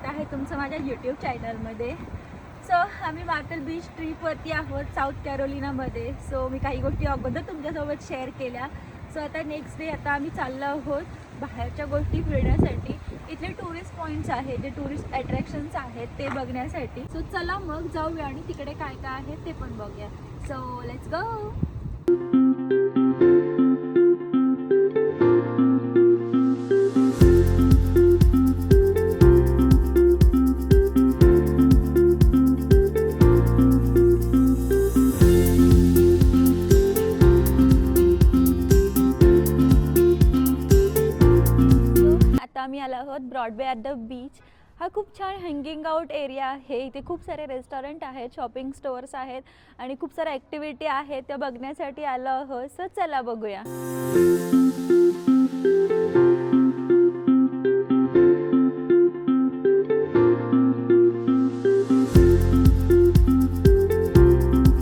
स्वागत आहे तुमचं माझ्या यूट्यूब चॅनलमध्ये सो आम्ही मार्टल बीच ट्रीपवरती आहोत साऊथ कॅरोलिनामध्ये सो मी काही गोष्टी अगोदर तुमच्यासोबत शेअर केल्या. सो आता नेक्स्ट डे आता आम्ही चाललो आहोत बाहेरच्या गोष्टी फिरण्यासाठी. इथले टुरिस्ट पॉईंट्स आहेत जे टुरिस्ट अट्रॅक्शन्स आहेत ते बघण्यासाठी. सो चला मग जाऊया आणि तिकडे काय काय आहे ते पण बघूया. सो लेट्स गो खूप छान हँगिंग आउट एरिया आहे. इथे खूप सारे रेस्टॉरंट आहेत शॉपिंग स्टोअर्स आहेत आणि खूप साऱ्या ॲक्टिव्हिटी आहेत. त्या बघण्यासाठी आलं आहोत. सो चला बघूया.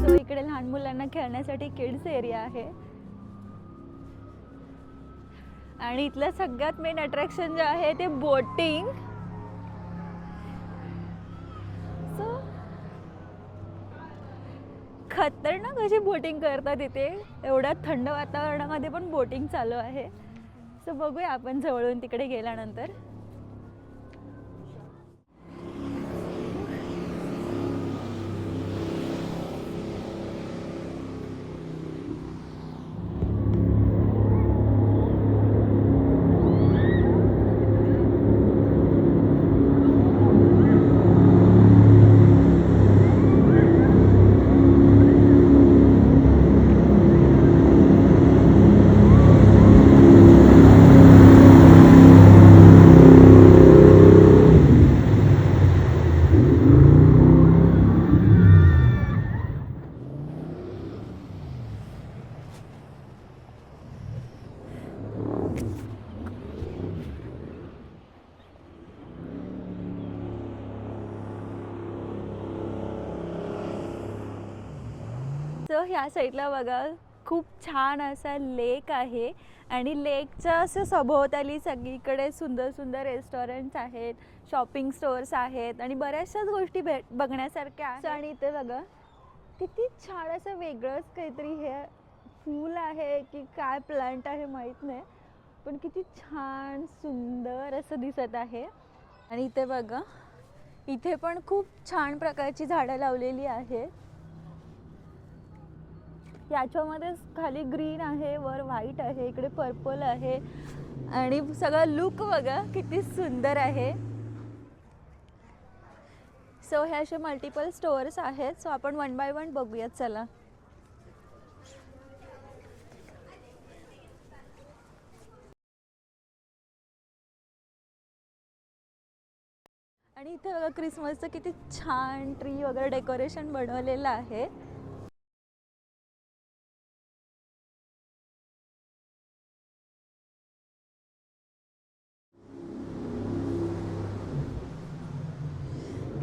सो इकडे लहान मुलांना खेळण्यासाठी किड्स एरिया आहे. आणि इथलं सगळ्यात मेन अट्रॅक्शन जे आहे ते बोटिंग खतरनाक अशी बोटिंग करतात इथे. एवढ्या थंड वातावरणामध्ये पण बोटिंग चालू आहे. सो बघूया आपण जवळून तिकडे गेल्यानंतर. सो ह्या साईडला बघा खूप छान असा लेक आहे आणि लेकच्या असं सभोवताली सगळीकडे सुंदर सुंदर रेस्टॉरंट्स आहेत शॉपिंग स्टोअर्स आहेत आणि बऱ्याचशाच गोष्टी भेट बघण्यासारख्या आहेत. आणि इथे बघा किती छान असं वेगळंच काहीतरी हे फूल आहे की काय प्लांट आहे माहीत नाही पण किती छान सुंदर असं दिसत आहे. आणि इथे बघा इथे पण खूप छान प्रकारची झाडं लावलेली आहेत. याच्यामध्ये खाली ग्रीन आहे वर व्हाईट आहे इकडे पर्पल आहे आणि सगळं लुक बघा किती सुंदर आहे. सो हे असे मल्टिपल स्टोअर्स आहेत. सो आपण वन बाय वन बघूयात चला. आणि इथे बघा क्रिसमसचं किती छान ट्री वगैरे डेकोरेशन बनवलेलं आहे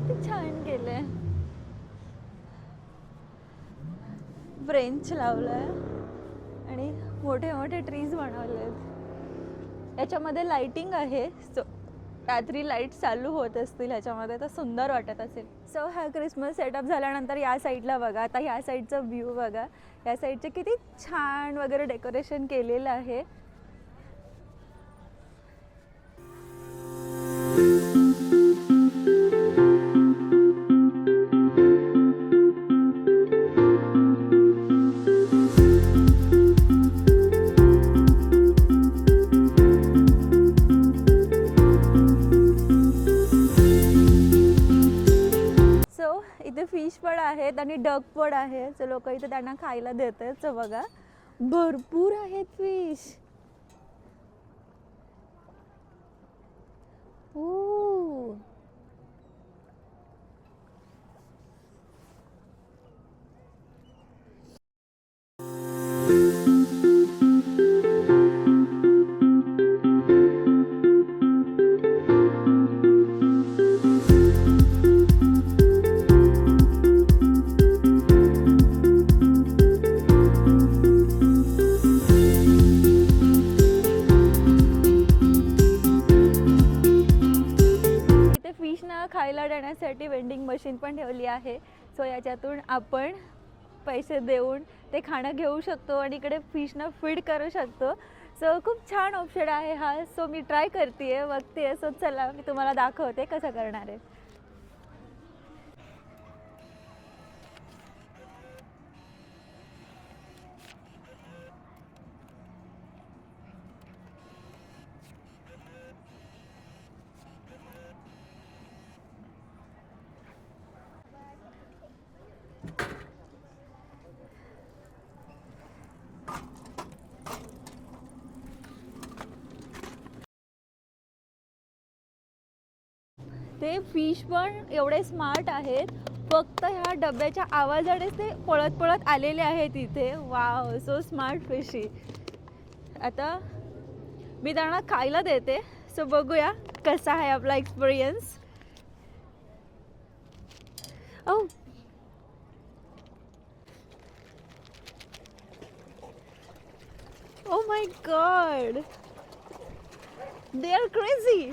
किती छान केलंय ब्रेंच आहे आणि मोठे मोठे ट्रीज बनवले आहेत याच्यामध्ये लाइटिंग आहे. सो रात्री लाइट चालू होत असतील ह्याच्यामध्ये तर सुंदर वाटत असेल. सो हा क्रिसमस सेटअप झाल्यानंतर या साईडला बघा. आता ह्या साईडचा व्ह्यू बघा. या साईडचे किती छान वगैरे डेकोरेशन केलेलं आहे. आणि डक पण आहे जे लोक इथे त्यांना खायला देत आहेत बघा. भरपूर आहेत फिश ओ करण्यासाठी वेंडिंग मशीन पण ठेवली आहे. सो याच्यातून आपण पैसे देऊन ते खाणं घेऊ शकतो आणि इकडे फिशनं फीड करू शकतो. सो खूप छान ऑप्शन आहे हा. सो मी ट्राय करते बघते सो चला मी तुम्हाला दाखवते कसं करणार आहे. ते फिश पण एवढे स्मार्ट आहेत. फक्त ह्या डब्याच्या आवाजानेच ते पळत पळत आलेले आहेत इथे. वाव सो स्मार्ट फिशी आता मी त्यांना खायला देते. सो बघूया कसा आहे आपला experience oh oh my God they are crazy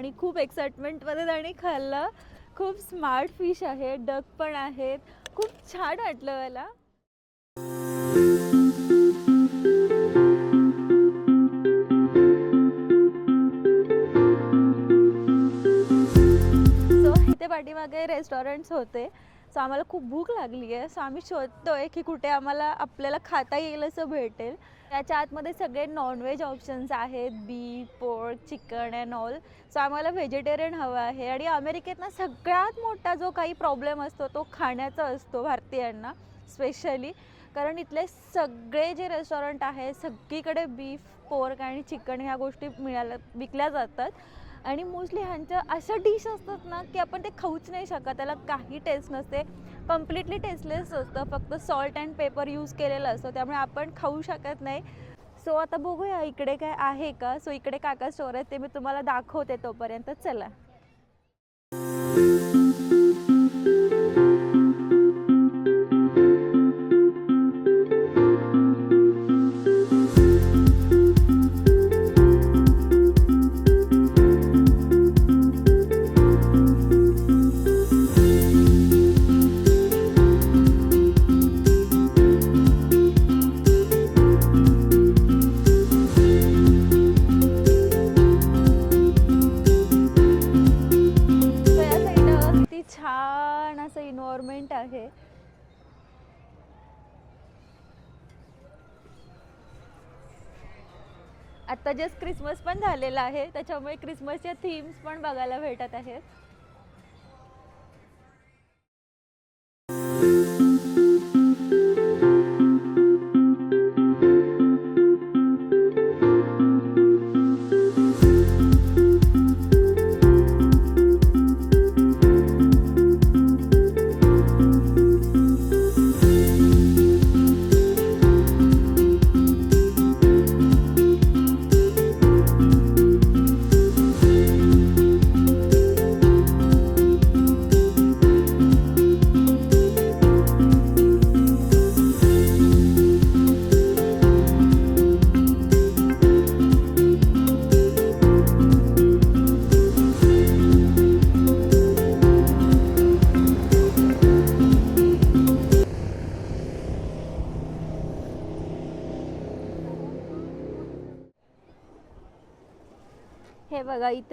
आणि खूप एक्साइटमेंटमध्ये त्याने खाल्लं. खूप स्मार्ट फिश आहे डक पण आहेत. खूप छान वाटलं मला. सो इथे पाठीमागे रेस्टॉरंट्स होते. सो आम्हाला खूप भूक लागली आहे. सो आम्ही शोधतोय की कुठे आम्हाला आपल्याला खाता येईल असं भेटेल. त्याच्या आतमध्ये सगळे नॉनव्हेज ऑप्शन्स आहेत. Beef pork chicken and all so आम्हाला व्हेजिटेरियन हवं आहे. आणि अमेरिकेत ना सगळ्यात मोठा जो काही प्रॉब्लेम असतो तो खाण्याचा असतो भारतीयांना स्पेशली कारण इथले सगळे जे रेस्टॉरंट आहे सगळीकडे बीफ पोर्क आणि चिकन ह्या गोष्टी मिळाल्या विकल्या जातात. आणि मोस्टली ह्यांच्या अशा डिश असतात ना की आपण ते खाऊच नाही शकत. त्याला काही टेस्ट नसते. कम्प्लिटली टेस्टलेस असतं. फक्त सॉल्ट अँड पेपर यूज केलेलं असतं. त्यामुळे आपण खाऊ शकत नाही. सो आता बघूया इकडे काय आहे का? सो इकडे काका स्टोर आहे ते मी तुम्हाला दाखवते तोपर्यंत. चला. झालेला आहे. त्याच्यामुळे क्रिसमसच्या थीम्स पण बघायला भेटत आहेत.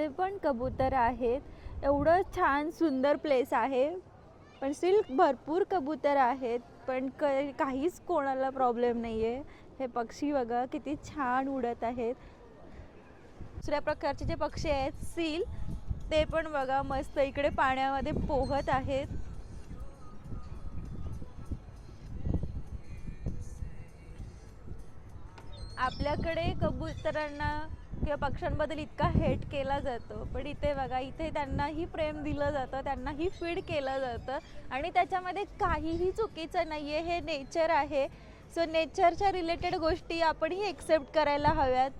पण कबूतर आहेत. एवढं छान सुंदर प्लेस आहे. पण स्टील भरपूर कबूतर आहेत. पण क काहीच कोणाला प्रॉब्लेम नाही आहे हे पक्षी बघा किती छान उडत आहेत. दुसऱ्या प्रकारचे जे पक्षी आहेत सील ते पण बघा मस्त इकडे पाण्यामध्ये पोहत आहेत. आपल्याकडे कबुतरांना किंवा पक्ष्यांबद्दल इतका हेट केला जातो. पण इथे बघा इथे त्यांनाही प्रेम दिलं जातं त्यांनाही फीड केलं जातं आणि त्याच्यामध्ये काहीही चुकीचं नाही आहे हे नेचर आहे. सो नेचरच्या रिलेटेड गोष्टी आपणही एक्सेप्ट करायला हव्यात.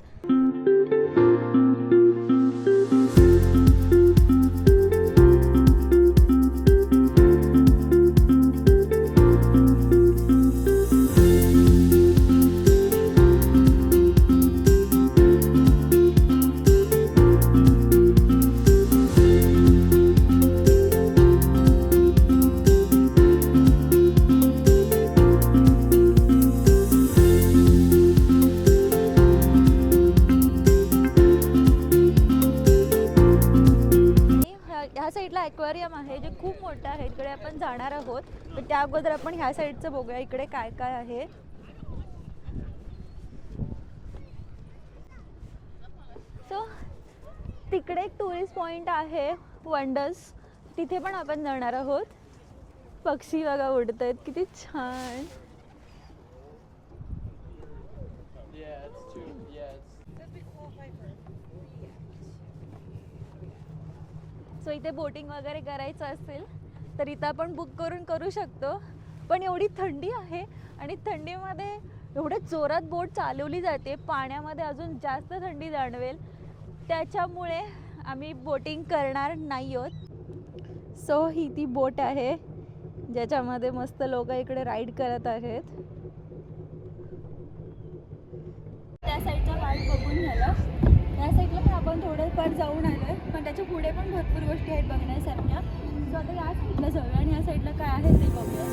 खूप मोठं आहे. इकडे आपण जाणार आहोत. पण त्या अगोदर आपण ह्या साईडचं बघूया इकडे काय काय आहे. सो तिकडे एक टुरिस्ट पॉईंट आहे वंडर्स तिथे पण आपण जाणार आहोत. पक्षी बघा उडत आहेत किती छान. सो इथे बोटिंग वगैरे करायचं असेल तर इथं आपण बुक करून करू शकतो. पण एवढी थंडी आहे आणि थंडीमध्ये एवढ्या जोरात बोट चालवली जाते पाण्यामध्ये अजून जास्त थंडी जाणवेल. त्याच्यामुळे आम्ही बोटिंग करणार नाही आहोत. सो ही ती बोट आहे ज्याच्यामध्ये मस्त लोक इकडे राईड करत आहेत. त्या साईडचा पार्ट बघून झाला. या साईडला पण आपण थोडंफार जाऊन आलो आहे पण त्याच्या पुढे पण भरपूर गोष्टी आहेत बघण्यासारख्या. सो आता या साईडला जाऊया आणि या साईडला काय आहे ते बघूया.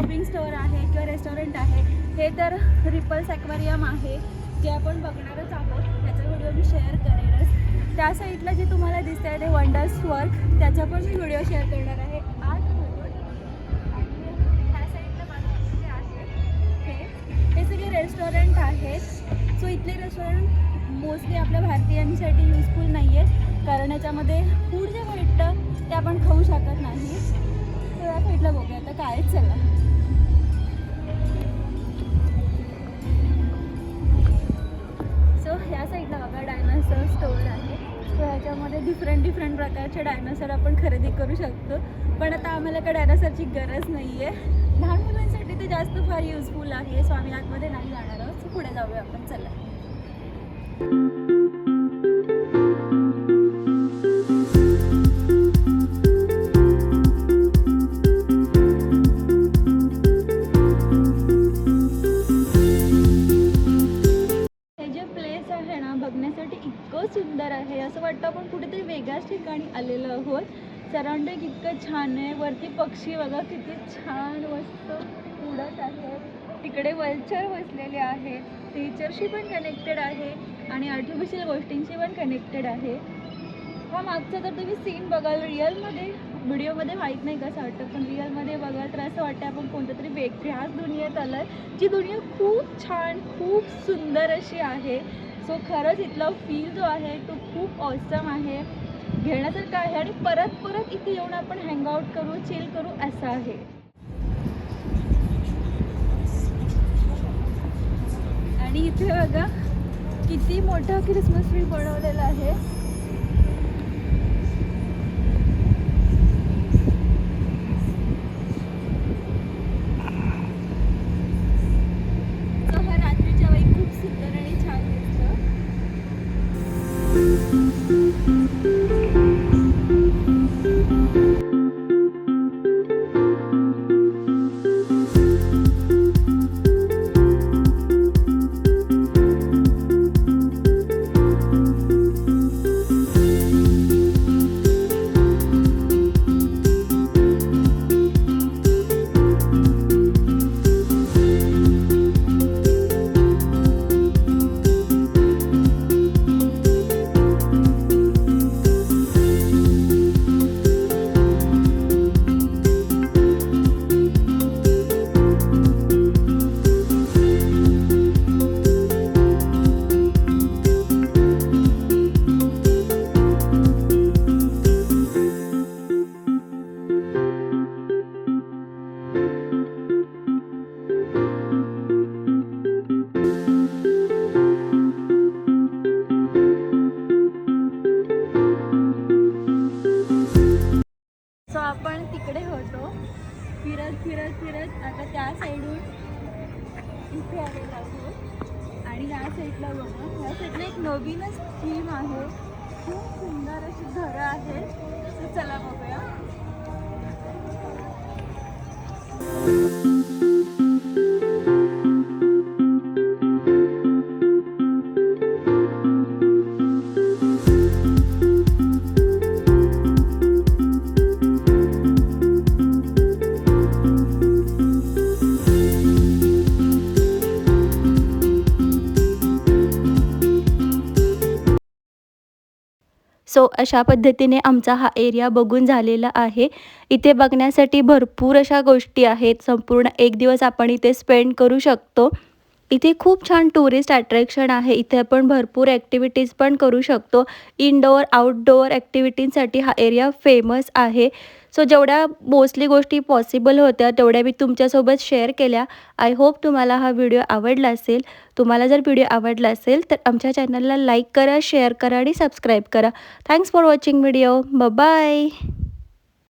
शॉपिंग स्टोअर आहे किंवा रेस्टॉरंट आहे हे तर रिपल्स ॲक्वेरियम आहे जे आपण बघणारच आहोत. त्याचा व्हिडिओ मी शेअर करेनच त्या साईडला जे तुम्हाला दिसत आहे ते वंडर्स वर्क त्याचा पण मी व्हिडिओ शेअर करणार आहे. आज ह्या साईडला माझ्या आहे हे सगळे रेस्टॉरंट आहेत सो इथले रेस्टॉरंट मोस्टली आपल्या भारतीयांसाठी युजफुल नाही आहेत कारण याच्यामध्ये फूड जे भेटतं ते आपण खाऊ शकत नाही. तर या साईडला बघूया. आता काय चला. डिफरंट डिफरंट प्रकारचे डायनोसर आपण खरेदी करू शकतो. पण आता आम्हाला काय डायनोसरची गरज नाही आहे लहान मुलांसाठी ते जास्त फार युजफुल आहे. सो आम्ही आतमध्ये नाही जाणार आहोत. पुढे जाऊया आपण. चला. बघण्यासाठी इतकं सुंदर आहे. असं वाटतं आपण कुठेतरी वेगळ्याच ठिकाणी आलेलो आहोत. सराउंडिंग इतकं छान आहे. वरती पक्षी बघा किती छान मस्त उडत आहे तिकडे वल्चर बसलेले आहेत नेचरशी पण कनेक्टेड आहे आणि आर्टिफिशियल गोष्टींशी पण कनेक्टेड आहे. हा मागचा जर तुम्ही सीन बघाल रिअलमध्ये व्हिडिओमध्ये माहीत नाही कसं वाटतं? पण रिअलमध्ये बघाल तर असं वाटतं आपण कोणत्या तरी वेगळ्याच दुनियेत आलं आहे जी दुनिया खूप छान खूप सुंदर अशी आहे. सो खरंच इथला फील जो आहे तो खूप ऑसम आहे. घेण्यासारखं आहे आणि परत परत इथे येऊन आपण हँगआउट करू चिल करू असं आहे. आणि इथे बघा किती मोठा क्रिसमस ट्री बनवलेला आहे. या साईडला बघा या एक नवीनच थीम आहे. खूप सुंदर अशी घरं आहेत. तर चला बघूया. सो अशा पद्धतीने आमचा हा एरिया बघून झालेला आहे. इथे बघण्यासाठी भरपूर अशा गोष्टी आहेत. संपूर्ण एक दिवस आपण इथे स्पेंड करू शकतो. इथे खूप छान टुरिस्ट अट्रॅक्शन आहे. इथे आपण भरपूर ॲक्टिव्हिटीज पण करू शकतो. इनडोअर आउटडोअर ॲक्टिव्हिटींसाठी हा एरिया फेमस आहे. सो जेवढ्या मोस्टली गोष्टी पॉसिबल होत्या तेवढ्या मी तुमच्यासोबत शेअर केल्या. आय होप तुम्हाला हा व्हिडिओ आवडला असेल. तुम्हाला जर व्हिडिओ आवडला असेल तर आमच्या चॅनलला लाईक करा शेअर करा आणि सबस्क्राईब करा. Thanks for watching video bye